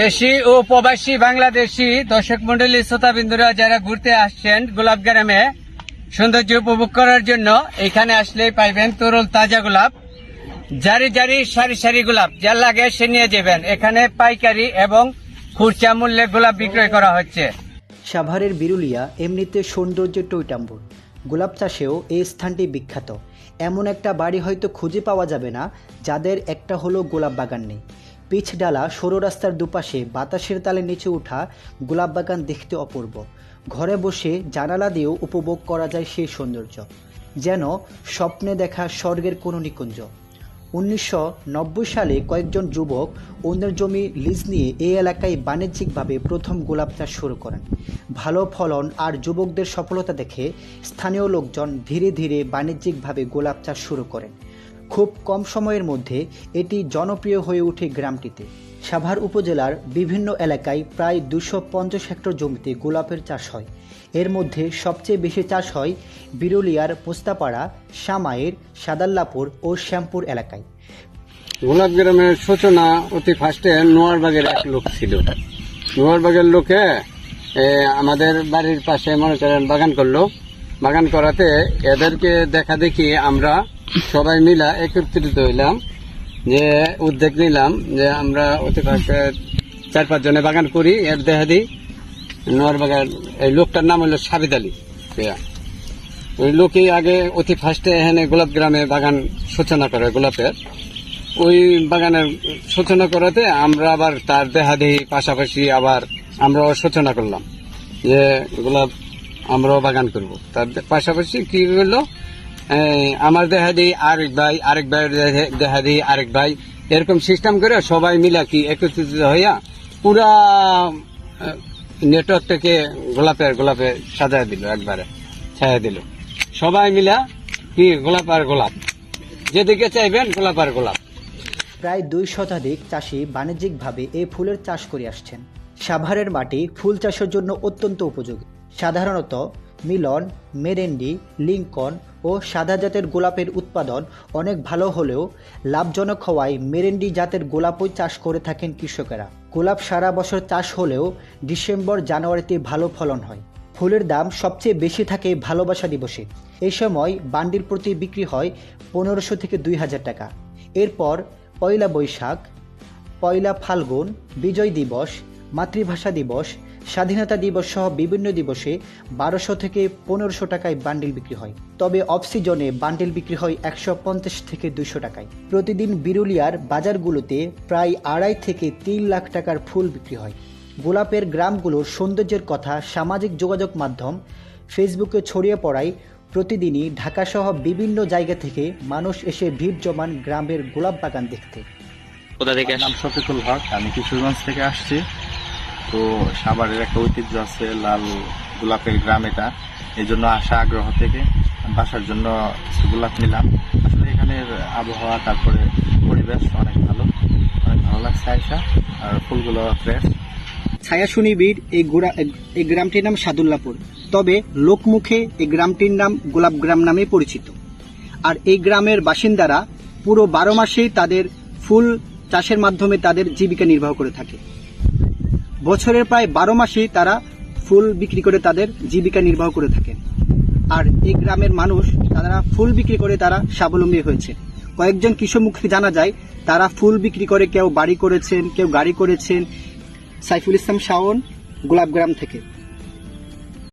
দেশি ও প্রবাসী বাংলাদেশি দর্শক মন্ডলী, শ্রোতাবিন্দুরা যারা ঘুরতে আসছেন গোলাপ গ্রামে সৌন্দর্য উপভোগ করার জন্য এখানে আসলেই পাইবেন তরল তাজা গোলাপ। জারি জারি, সারি সারি গোলাপ যা লাগে সে নিয়ে যাবেন। এখানে পাইকারি এবং খুচরা মূল্যে গোলাপ বিক্রয় করা হচ্ছে। সাভারের বিরুলিয়া এমনিতে সৌন্দর্য টইটাম্বুর গোলাপ চাষেও এই স্থানটি বিখ্যাত। এমন একটা বাড়ি হয়তো খুঁজে পাওয়া যাবে না, যাদের একটা হলো গোলাপ বাগান নেই। পিচ ডালা সরু রাস্তার দুপাশে বাতাসের তালে নিচে ওঠা গোলাপ বাগান দেখতে অপূর্ব। ঘরে বসে জানালা দিয়েও উপভোগ করা যায় সেই সৌন্দর্য, যেন স্বপ্নে দেখা স্বর্গের কোনো নিকুঞ্জ। উনিশশো নব্বই সালে কয়েকজন যুবক অন্যের জমি লিজ নিয়ে এই এলাকায় বাণিজ্যিকভাবে প্রথম গোলাপ চাষ শুরু করেন। ভালো ফলন আর যুবকদের সফলতা দেখে স্থানীয় লোকজন ধীরে ধীরে বাণিজ্যিকভাবে গোলাপ চাষ শুরু করেন। খুব কম সময়ের মধ্যে এটি জনপ্রিয় হয়ে ওঠে গ্রামটিতে। সাভার উপজেলার বিভিন্ন এলাকায় প্রায় দুশো পঞ্চাশ হেক্টর জমিতে গোলাপের চাষ হয়। এর মধ্যে সবচেয়ে বেশি চাষ হয় বিরুলিয়ার পোস্তাপাড়া সামায়ের সাদাল্লাপুর ও শ্যামপুর এলাকায়। গোলাপ গ্রামের সূচনা অতি ফার্স্টে নোয়ারবাগের এক লোক ছিল। নোয়ারবাগের লোকে আমাদের বাড়ির পাশে মনে করেন বাগান করল। বাগান করাতে এদেরকে দেখা দেখি আমরা সবাই মিলা একত্রিত হইলাম, যে উদ্যোগ নিলাম, যে আমরা অতি চার পাঁচ জনে বাগান করি এর দেখা দিই নোয়ারবাগের এই লোকটার নাম হলো সাবিদ আলী। ওই লোকই আগে অতি ফার্স্টে এখানে গোলাপ গ্রামে বাগান সূচনা করে গোলাপের ওই বাগানের সূচনা করাতে আমরা আবার তার দেহাদেহি পাশাপাশি আবার আমরাও সূচনা করলাম, যে গোলাপ আমরাও বাগান করব তার পাশাপাশি কি করল আমার দেহাদেহি আরেক ভাই, আরেক ভাইয়ের দেহে- দিই আরেক ভাই। এরকম সিস্টেম করে সবাই মিলা কি একত্রিত হইয়া পুরা নেটওয়ার্কটাকে গোলাপের, গোলাপে সাজায় দিল একবারে, ছায়া দিল। সবাই মিলা কি গোলাপ আর গোলাপ। যেদিকে চাইবেন গোলাপ আর গোলাপ। প্রায় দুই শতাধিক চাষি বাণিজ্যিকভাবে এই ফুলের চাষ করে আসছেন। সাভারের মাটি ফুল চাষের জন্য অত্যন্ত উপযোগী। সাধারণত মিলন, মেরেন্ডি লিঙ্কন ও সাদা জাতের গোলাপের উৎপাদন অনেক ভালো হলেও লাভজনক হওয়ায় মেরেন্ডি জাতের গোলাপই চাষ করে থাকেন কৃষকেরা। গোলাপ সারা বছর চাষ হলেও ডিসেম্বর জানুয়ারিতে ভালো ফলন হয়। ফুলের দাম সবচেয়ে বেশি থাকে ভালোবাসা দিবসে। এই সময় বান্ডির প্রতি বিক্রি হয় পনেরোশো থেকে দুই হাজার টাকা। এরপর পয়লা বৈশাখ, পয়লা ফাল্গুন, বিজয় দিবস মাতৃভাষা দিবস স্বাধীনতা দিবস সহ বিভিন্ন দিবসে বারোশো থেকে পনেরোশো টাকায় বান্ডিল বিক্রি হয়। তবে অফ সিজনে বান্ডিল বিক্রি হয় একশো পঞ্চাশ থেকে দুইশো টাকায়। প্রতিদিন বিরুলিয়ার বাজারগুলোতে প্রায় আড়াই থেকে তিন লাখ টাকার ফুল বিক্রি হয়। গোলাপের গ্রামগুলোর সৌন্দর্যের কথা সামাজিক যোগাযোগ মাধ্যম ফেসবুকে ছড়িয়ে পড়ায় প্রতিদিনই ঢাকাসহ বিভিন্ন জায়গা থেকে মানুষ এসে ভিড় জমান গ্রামের গোলাপ বাগান দেখতে। কোথা থেকে নাম শফিকুল হক আমি কিশোরগঞ্জ থেকে আসছি। তো সাভারের একটা ঐতিহ্য আছে লাল গোলাপের গ্রাম এটা। এই জন্য আসা আগ্রহ থেকে বাসার জন্য কিছু গোলাপ নিলাম। আসলে এখানের আবহাওয়া, তারপরে পরিবেশ অনেক ভালো। অনেক ভালো লাগছে আয়সা আর ফুলগুলো ফ্রেশ ছায়া সুনিবিড়, এই গোড়া এই গ্রামটির নাম সাদুল্লাপুর। তবে লোকমুখে এই গ্রামটির নাম গোলাপ গ্রাম নামে পরিচিত। আর এই গ্রামের বাসিন্দারা পুরো বারো মাসেই তাদের ফুল চাষের মাধ্যমে তাদের জীবিকা নির্বাহ করে থাকে। বছরের প্রায় বারো মাসেই তারা ফুল বিক্রি করে তাদের জীবিকা নির্বাহ করে থাকেন। আর এই গ্রামের মানুষ, তারা ফুল বিক্রি করে তারা স্বাবলম্বী হয়েছে। কয়েকজন কৃষক মুখে জানা যায়, তারা ফুল বিক্রি করে কেউ বাড়ি করেছেন, কেউ গাড়ি করেছেন, সাইফুল ইসলাম শাওন, গোলাপগ্রাম থেকে।